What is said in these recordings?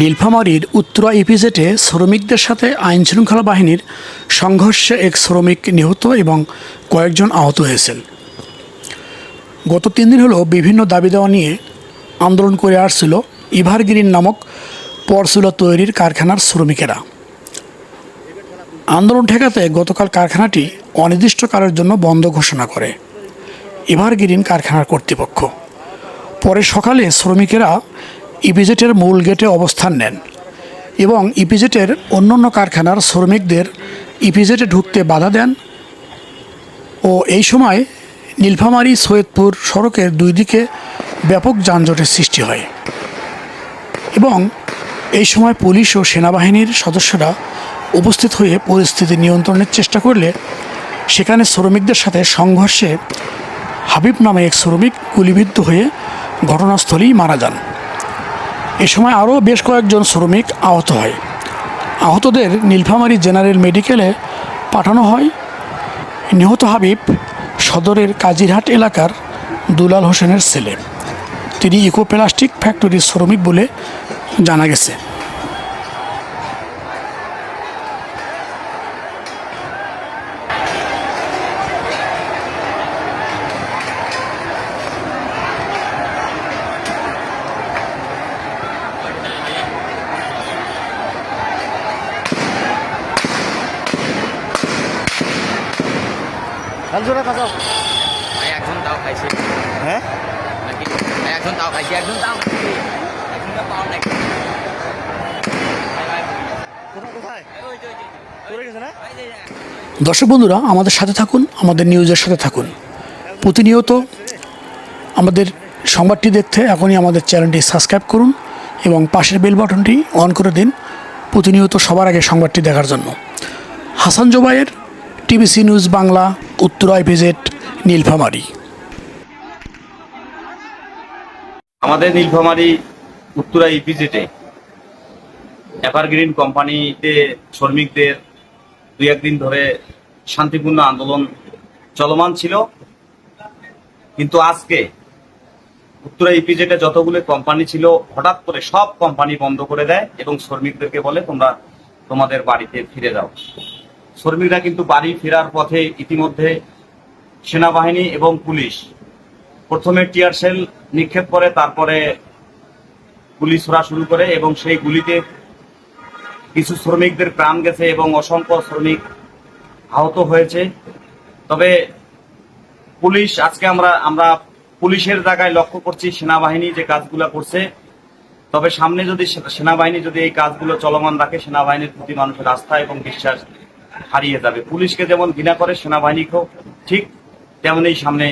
নীলফামারীর উত্তরা ইপিজেটে শ্রমিকদের সাথে আইন শৃঙ্খলা বাহিনীর সংঘর্ষে এক শ্রমিক নিহত এবং কয়েকজন আহত হয়েছেন। গত তিন দিন হলো বিভিন্ন দাবি দেওয়া নিয়ে আন্দোলন করে আসছিল ইভারগ্রিন নামক পরশুলা তৈরির কারখানার শ্রমিকেরা। আন্দোলন ঠেকাতে গতকাল কারখানাটি অনির্দিষ্টকালের জন্য বন্ধ ঘোষণা করে এভারগ্রিন কারখানার কর্তৃপক্ষ। পরে সকালে শ্রমিকেরা ইপিজেটের মূল গেটে অবস্থান নেন এবং ইপিজেটের অন্যান্য কারখানার শ্রমিকদের ইপিজেটে ঢুকতে বাধা দেন ও এই সময় নীলফামারী সৈয়দপুর সড়কের দুই দিকে ব্যাপক যানজটের সৃষ্টি হয় এবং এই সময় পুলিশ ও সেনাবাহিনীর সদস্যরা উপস্থিত হয়ে পরিস্থিতি নিয়ন্ত্রণের চেষ্টা করলে সেখানে শ্রমিকদের সাথে সংঘর্ষে হাবিব নামে এক শ্রমিক গুলিবিদ্ধ হয়ে ঘটনাস্থলেই মারা যান। এ সময় আরও বেশ কয়েকজন শ্রমিক আহত হয়। আহতদের নীলফামারী জেনারেল মেডিকেলে পাঠানো হয়। নিহত হাবিব সদরের কাজিরহাট এলাকার দুলাল হোসেনের ছেলে। তিনি ইকোপ্লাস্টিক ফ্যাক্টরির শ্রমিক বলে জানা গেছে। একজন তাও খাইছে। হ্যাঁ? নাকি? ভাই একজন তাও খাইছে। একজন তাও খাইছে। একজন দর্শক বন্ধুরা আমাদের সাথে থাকুন আমাদের নিউজের সাথে থাকুন। প্রতিনিয়ত আমাদের সংবাদটি দেখতে এখনই আমাদের চ্যানেলটি সাবস্ক্রাইব করুন এবং পাশের বেল বাটনটি অন করে দিন প্রতিনিয়ত সবার আগে সংবাদটি দেখার জন্য। হাসান জোবাইয়ের টিবিসি নিউজ বাংলা উত্তরায় ভিজিট নীলফামারী। আমাদের নীলফামারী উত্তরা ইপিজেটে এভারগ্রিন কোম্পানিতে শ্রমিকদের দুই একদিন ধরে শান্তিপূর্ণ আন্দোলন চলমান ছিল। কিন্তু আজকে উত্তরা ইপিজেটে যতগুলো কোম্পানি ছিল, হঠাৎ করে সব কোম্পানি বন্ধ করে দেয় এবং শ্রমিকদেরকে বলে, তোমরা তোমাদের বাড়িতে ফিরে যাও। শ্রমিকরা কিন্তু বাড়ি ফেরার পথে ইতিমধ্যে সেনাবাহিনী এবং পুলিশ। প্রথমে টিয়ার সেল নিক্ষেপ করে, তারপরে গুলি ছোড়া শুরু করে এবং সেই গুলিতে কিছু শ্রমিকদের প্রাণ গেছে এবং অসংখ্য শ্রমিক আহত হয়েছে। তবে পুলিশ, আজকে আমরা আমরা পুলিশের জায়গায় লক্ষ্য করছি সেনাবাহিনী যে কাজগুলো করছে। তবে সামনে যদি সেনাবাহিনী যদি এই কাজগুলো চলমান রাখে, সেনাবাহিনীর প্রতি মানুষের আস্থা এবং বিশ্বাস হারিয়ে যাবে। পুলিশকে যেমন ঘৃণা করে সেনাবাহিনীকেও ঠিক তেমনই সামনে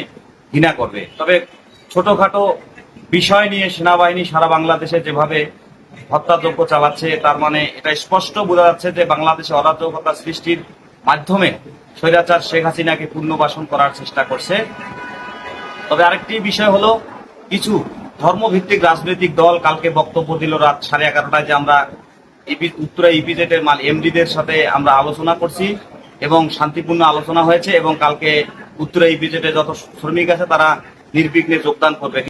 ঘৃণা করবে। তবে ছোটখাটো বিষয় নিয়ে সেনাবাহিনী সারা বাংলাদেশে যেভাবে হত্যাযজ্ঞ চালাচ্ছে, তার মানে এটা স্পষ্ট বোঝা যাচ্ছে যে বাংলাদেশে অরাজকতা সৃষ্টির মাধ্যমে স্বৈরাচার শেখ হাসিনাকে পুনর্বাসন করার চেষ্টা করছে। তবে আরেকটি বিষয় হলো, কিছু ধর্মভিত্তিক রাজনৈতিক দল কালকে বক্তব্য দিল রাত সাড়ে এগারোটায় যে আমরা ইপি- উত্তরা ইপিজেটের মাল এমডিদের সাথে আমরা আলোচনা করছি এবং শান্তিপূর্ণ আলোচনা হয়েছে এবং কালকে উত্তরা ইপিজেটে যত শ্রমিক আছে তারা নির্বিঘ্নে যোগদান করবে।